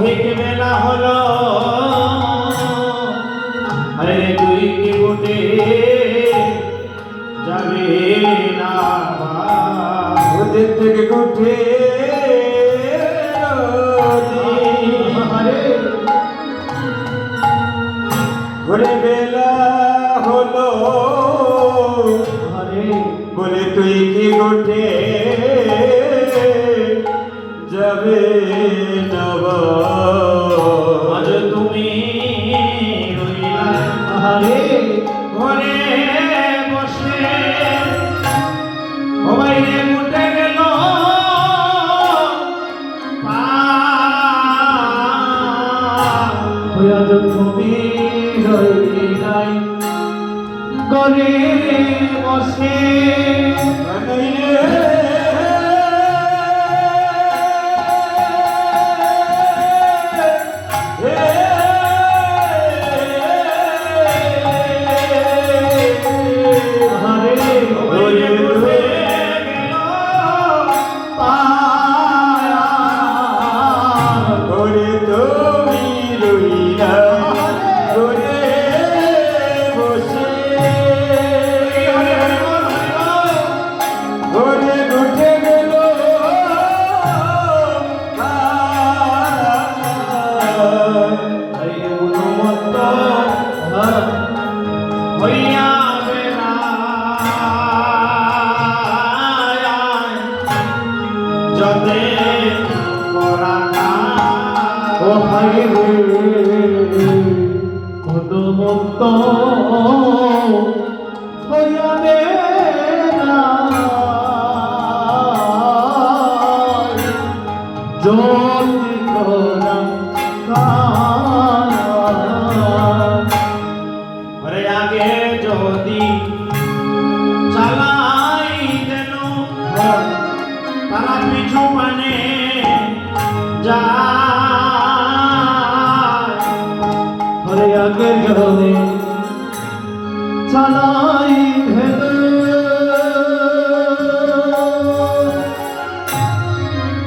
অধিক বেলা হলো। আরে দুই কিবুটে যাবে না। থেকে উঠে নাই। বসে ভাই কোন ভক্ত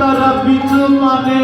তারা বিচু মানে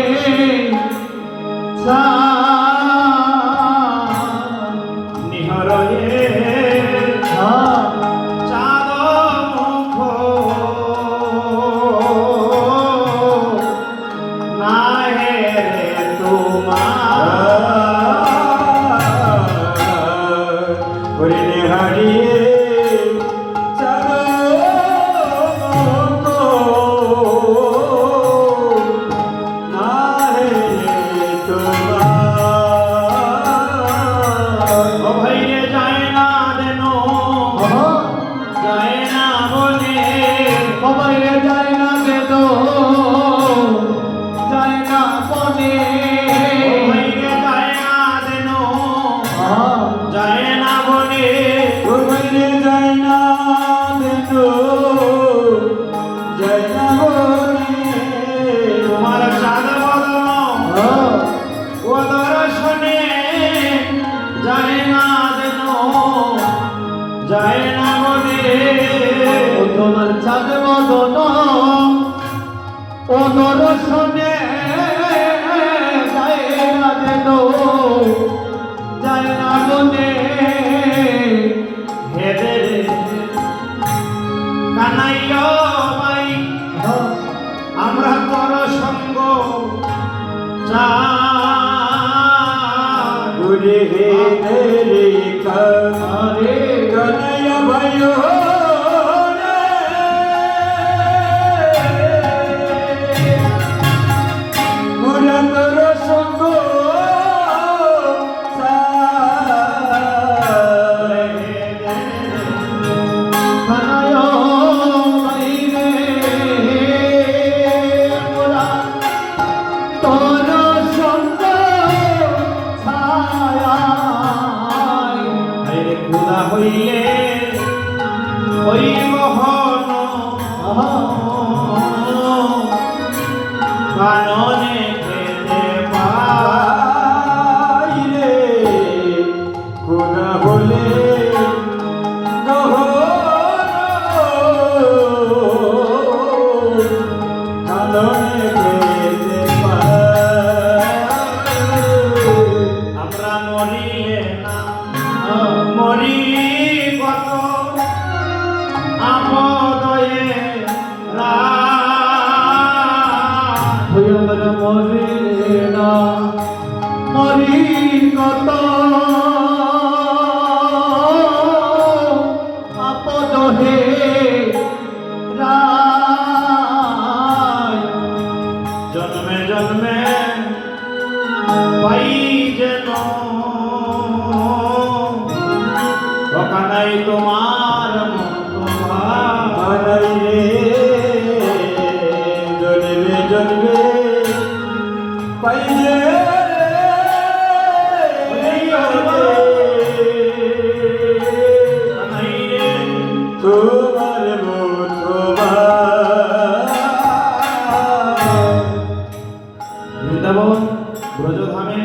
ব্রজধামে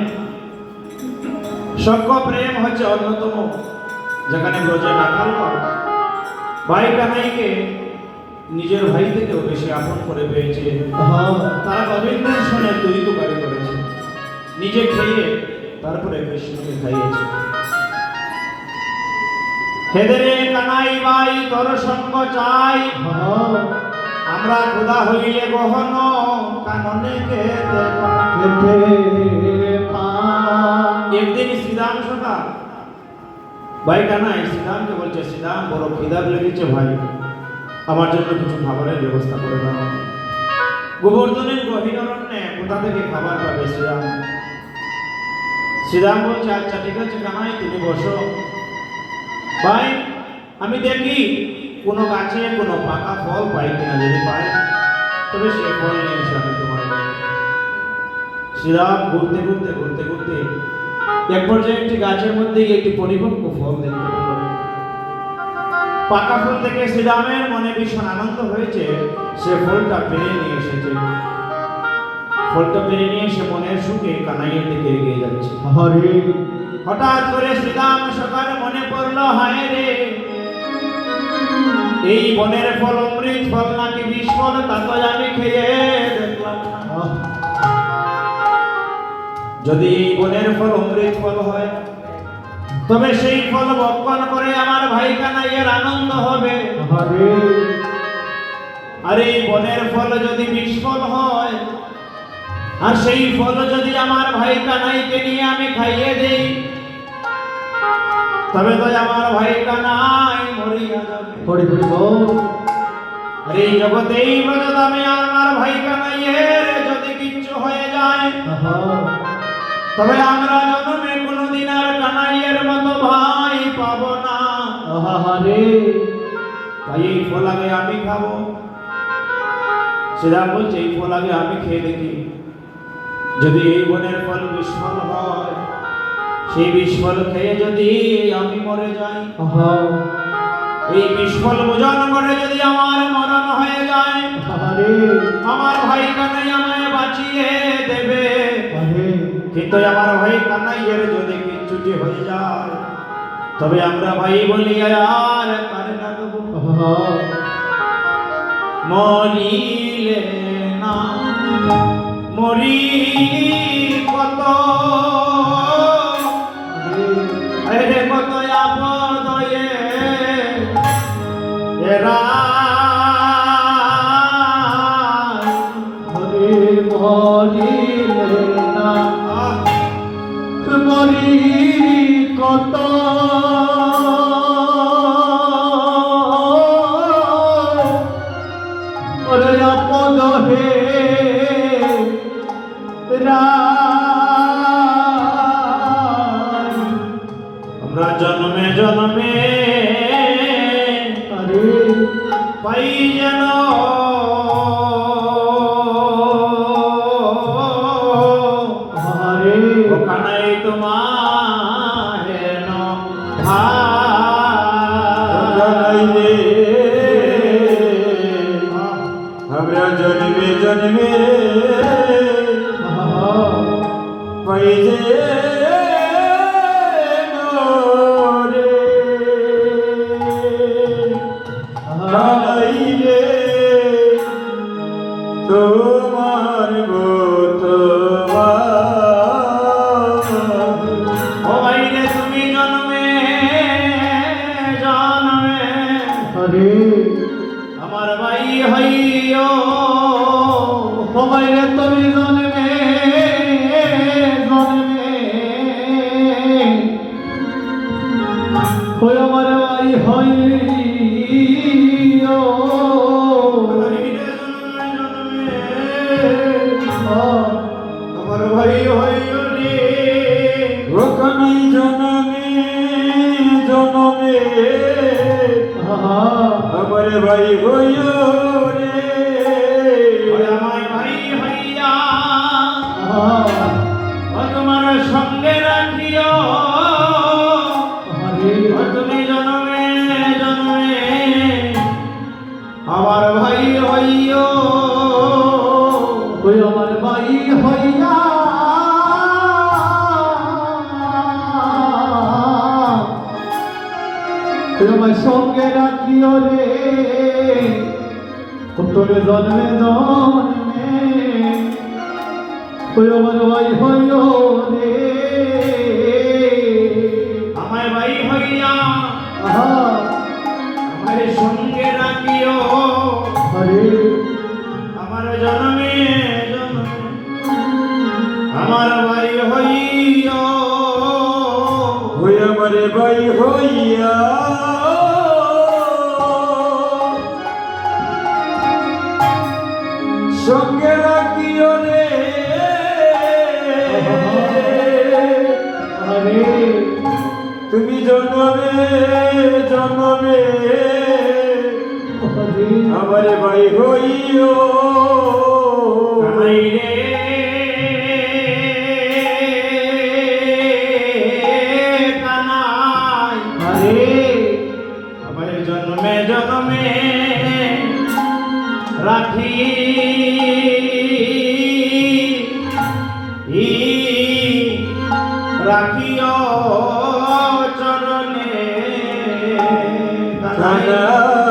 সক্ষ প্রেম হচ্ছে অন্যতম যেখানে ব্রজে রাখাল ভাই কানাইকে নিজের ভাই থেকেও বেশি আপন করে পেয়েছে। তারা গোবিন্দের শুনে তুই তো করেছে নিজে খেয়ে তারপরে কৃষ্ণকে খাইয়েছে। হেদরে কানাই ভাই তোর সঙ্গ চাই আমরা খোদা হইলে গহন, কাননে একদিন ভাই কানাই বলছে বড় লেগেছে ভাই। আমার জন্য কিছু খাবারের ব্যবস্থা করে দাও। গোবর্ধনের গভীর অরণ্যে কোথা থেকে খাবার পাবে শ্রীরাম? শ্রীরাম বলছে আচ্ছা ঠিক আছে কানাই তুমি বসো। ভাই, আমি দেখি কোনো গাছে কোনো পাকা ফল পাই কিনা যদি পাই, তবে সে ফল নিয়ে এসে আমি তোমার। শ্রীরাম ঘুরতে ঘুরতে ঘুরতে ঘুরতে এক পর্যায়ে একটি গাছের মধ্যে একটি পরিপক্ক ফল দেখতে পাকা ফল থেকে শ্রীরামের মনে ভীষণ আনন্দ হয়েছে, সে ফলটা পেরে নিয়ে এসেছে। ফলটা পেরে নিয়ে এসে মনের সুখে কানাইয়ের দিকে এগিয়ে যাচ্ছে। হরে। হঠাৎ করে শ্রীরাম সকালে মনে পড়ল হায় রে! এই বনের ফল অমৃত ফল নাকি বিষ ফল তা তো আমি খেয়ে দেখলাম যদি এই বনের ফল অমৃত ফল হয় তবে সেই ফল বপন করে আমার ভাই কানাইয়ের আনন্দ হবে। আর এই বনের ফল যদি বিষ ফল হয় আর সেই ফল যদি আমার ভাই কানাইকে নিয়ে আমি খাইয়ে দেই তবে তো আমার ভাই কানাই মরিয়া যাবে। হরি হরি আর এই জগতে এই ব্রজদামে আমার ভাই কানাইয়ের যদি কিচ্ছু হয়ে যায় তবে আমরা জন্মে কোনোদিন আর কানাইয়ের মতো ভাই পাবো না। আহা হরে তাই এই ফল আগে আমি খাব। শ্রীরাম বলছে এই ফল আগে আমি খেয়ে দেখি। যদি এই বনের ফল বিস্ফল হয় সেই বিস্ফল খেয়ে যদি আমি মরে যাই এই বিস্ফল ভোজন করে যদি আমার মরণ হয়ে যায় আমার ভাই কানাই আমায় বাঁচিয়ে দেবে। কিন্তু আমার ভাই কানাইয়ের যদি কিচ্ছুটি হয়ে যায় তবে আমরা ভাই বলি আর রাখব আহা। মরিলে না। মরি কত? আরে কত আপদয়ে এরা মরিলে মরি কত আমার ভাই তোরে জন্মে জন্মে? তুই আমার ভাই হইও রে। আমায় ভাই হইয়া আমার সঙ্গে রাখিও। হরে আমার জন্মে আমার ভাই হইও। হই আমার ভাই হইয়া জন্মে আমার ভাই হইও। জন্মে জন্মে রাখি। রাখিও। কানাই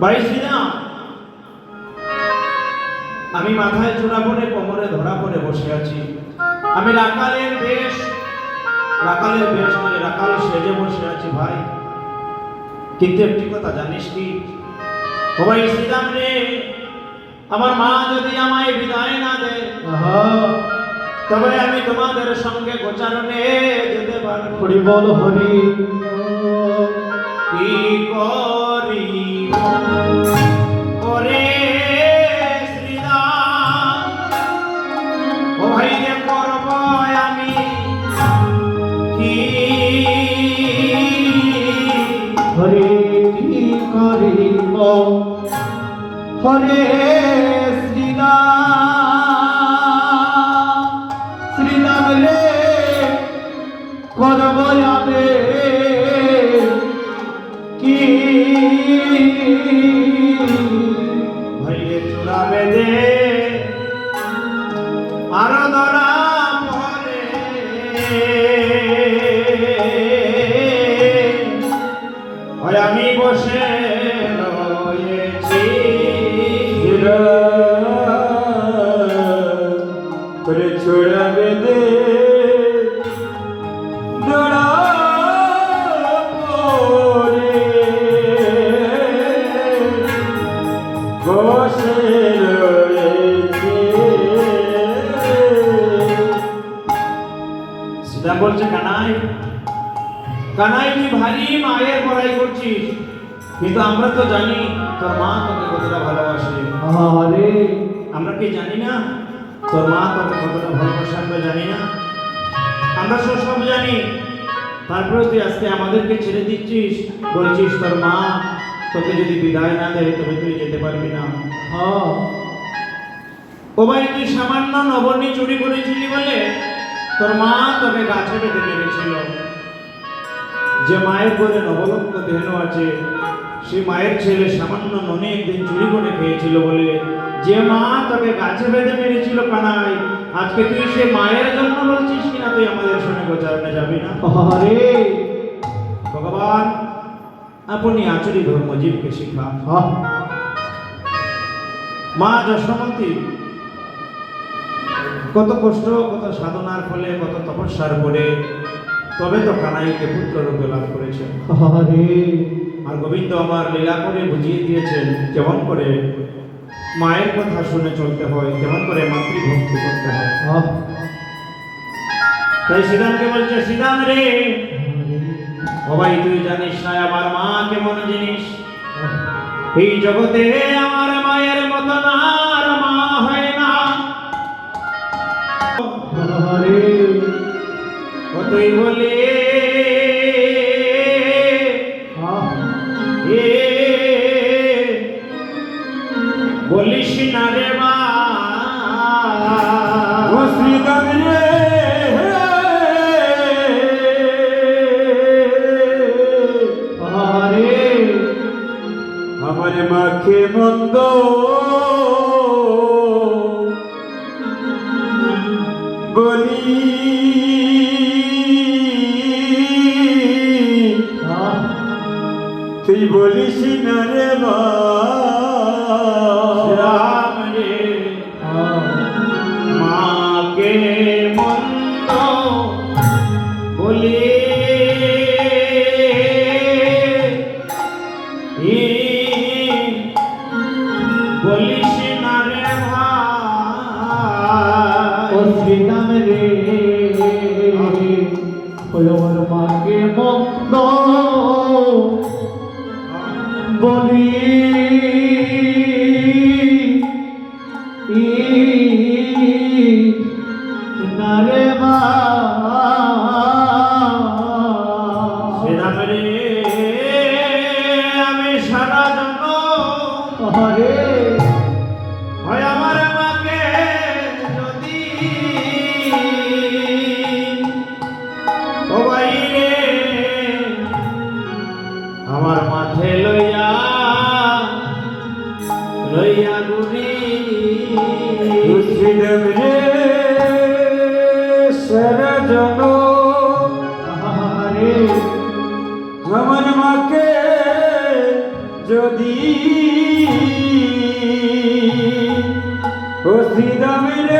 ভাই আমি মাথায় চূড়া পরে কোমরে ধরা পড়ে বসে আছি। আমি রাকালের বেশ রাকালের বেশ মানে রাকাল সেজে বসে আছি ভাই। কিন্তু একটি কথা জানিস কি? ভাই শ্রীরাম রে আমার মা যদি আমায় বিদায় না দেয় তবে আমি তোমাদের সঙ্গে গোচারণে যেতে পারব। হরি বল হরি। কি করিব হরে শ্রীরাম শ্রীরাম রে করব আমি কি তোর মা তোকে কতটা ভালোবাসে? হরে আমরা কি জানি না? তোর মা তোকে কতটা ভালোবাসে আমরা জানি না। আমরা সব সব জানি। তারপরে তুই আজকে আমাদেরকে ছেড়ে দিচ্ছিস। বলছিস তোর মা তোকে যদি বিদায় না দেয় তবে তুই যেতে পারবি না। হ্যাঁ। ও ভাই তুই সামান্য নবনী চুরি করেছিলি বলে তোর মা তোকে গাছে বেঁধে মেরেছিল। যে মায়ের করে নবলক্ষ দেহ আছে সে মায়ের ছেলে সামান্য ননে একদিন চুরি করে খেয়েছিল বলে যে মা তোকে গাছে বেঁধে মেরেছিল কানাই আজকে তুই সে মায়ের জন্য বলছিস কিনা তুই আমাদের সঙ্গে গোচারণে যাবি না? হরে ভগবান আপনি আচরি ধর্মজীবকে শিখা। হ্যাঁ মা যশোমতী কত কষ্ট কত সাধনার ফলে কত তপস্যার পরে তবে তো কানাইকে পুত্র রূপে লাভ করেছেন। আর গোবিন্দ আমার লীলা করে বুঝিয়ে দিয়েছেন কেমন করে মায়ের কথা শুনে চলতে হয় কেমন করে মাতৃভক্তি করতে হয়। তাই সিদ্ধান্তকে বলছে সিদ্ধান্ত রে সবাই তুই জানিস না আমার মা কেমন জিনিস। এই জগতে আমার তুই বলে হ্যাঁ। বলিস না রে মা। আমার মাকে মন্দ Amen. অভিদামের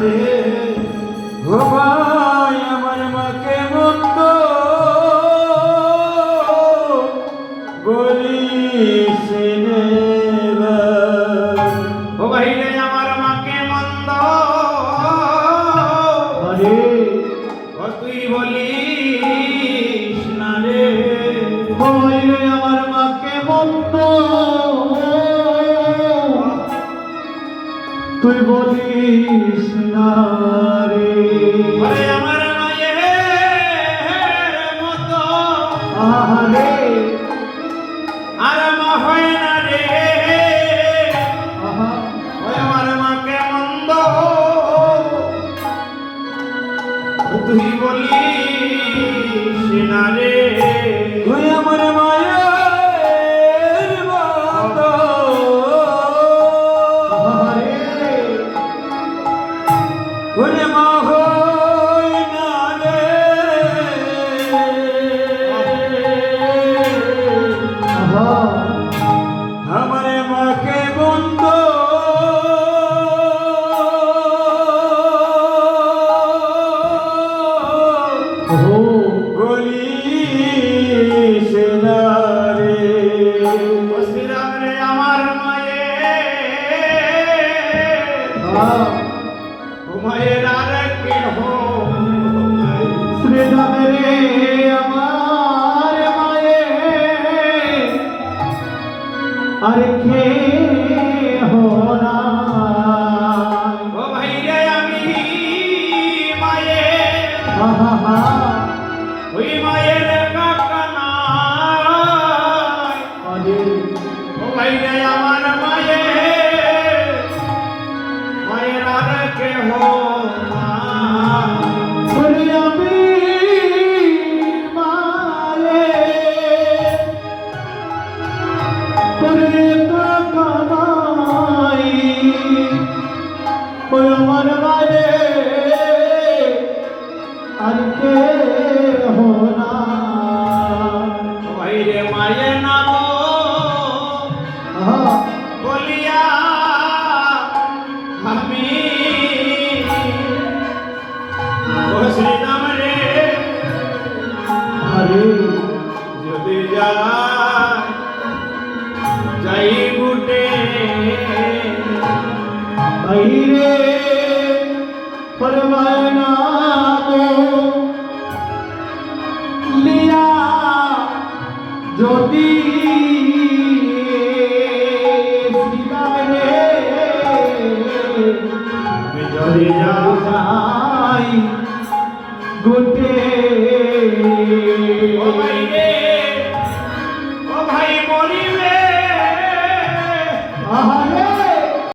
রে তুই বলি না রে তুই আমার মায়ের